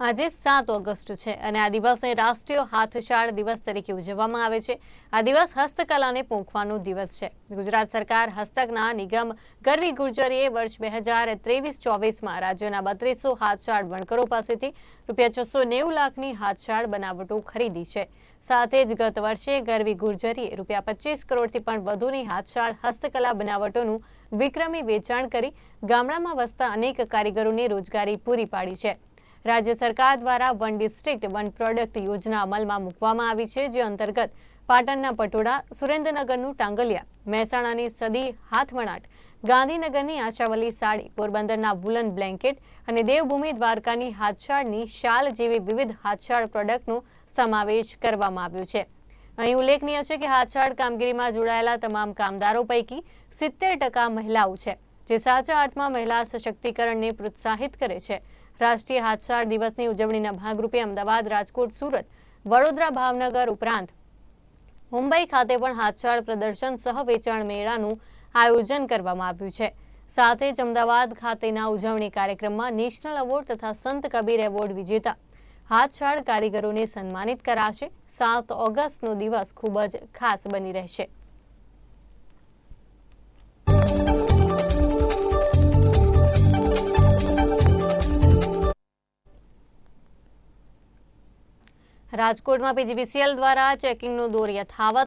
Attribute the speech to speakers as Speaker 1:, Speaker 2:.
Speaker 1: આજે સાત ઓગસ્ટ છે અને આ દિવસને રાષ્ટ્રીય હાથશાળ દિવસ તરીકે ઉજવવામાં આવે છે. આ દિવસ હસ્તકલાને પોંખવાનો દિવસ છે. ગુજરાત સરકાર હસ્તકના નિગમ ગરવી ગુર્જરીએ વર્ષ બે હજાર ત્રેવીસ ચોવીસમાં રાજ્યના બત્રીસો હાથશાળ વણકરો પાસેથી રૂપિયા છસો નેવું લાખની હાથશાળ બનાવટો ખરીદી છે. સાથે જ ગત વર્ષે ગરવી ગુર્જરીએ રૂપિયા પચીસ કરોડથી પણ વધુની હાથશાળ હસ્તકલા બનાવટોનું વિક્રમી વેચાણ કરી ગામડામાં વસતા અનેક કારીગરોને રોજગારી પૂરી પાડી છે. રાજ્ય સરકાર દ્વારા વન ડિસ્ટ્રિક્ટ, વન પ્રોડક્ટ યોજના અમલમાં મૂકવામાં આવી છે, જે અંતર્ગત પાટણના પટોળા, સુરેન્દ્રનગરનું ટાંગલિયા, મહેસાણાની સદી, હાથવણાટ, ગાંધીનગરની આશાવલી સાડી, પોરબંદરના વુલન બ્લેન્કેટ અને દેવભૂમિ દ્વારકાની હાથશાળની શાલ જેવી વિવિધ હાથશાળ પ્રોડક્ટનો સમાવેશ કરવામાં આવ્યો છે. અહીં ઉલ્લેખનીય છે કે હાથશાળ કામગીરીમાં જોડાયેલા તમામ કામદારો પૈકી સિત્તેર ટકા મહિલાઓ છે, જે સાચા અર્થમાં મહિલા સશક્તિકરણને પ્રોત્સાહિત કરે છે. રાષ્ટ્રીય હાથશાળ દિવસની ઉજવણીના ભાગરૂપે અમદાવાદ, રાજકોટ, સુરત, વડોદરા, ભાવનગર ઉપરાંત મુંબઈ ખાતે પણ હાથશાળ પ્રદર્શન સહ વેચાણ મેળાનું આયોજન કરવામાં આવ્યું છે. સાથે જ અમદાવાદ ખાતેના ઉજવણી કાર્યક્રમમાં નેશનલ એવોર્ડ તથા સંત કબીર એવોર્ડ વિજેતા હાથશાળ કારીગરોને સન્માનિત કરાશે. સાત ઓગસ્ટનો દિવસ ખૂબ જ ખાસ બની રહેશે. રાજકોટમાં પીજીવીસીએલ દ્વારા ચેકિંગનો દોર યથાવત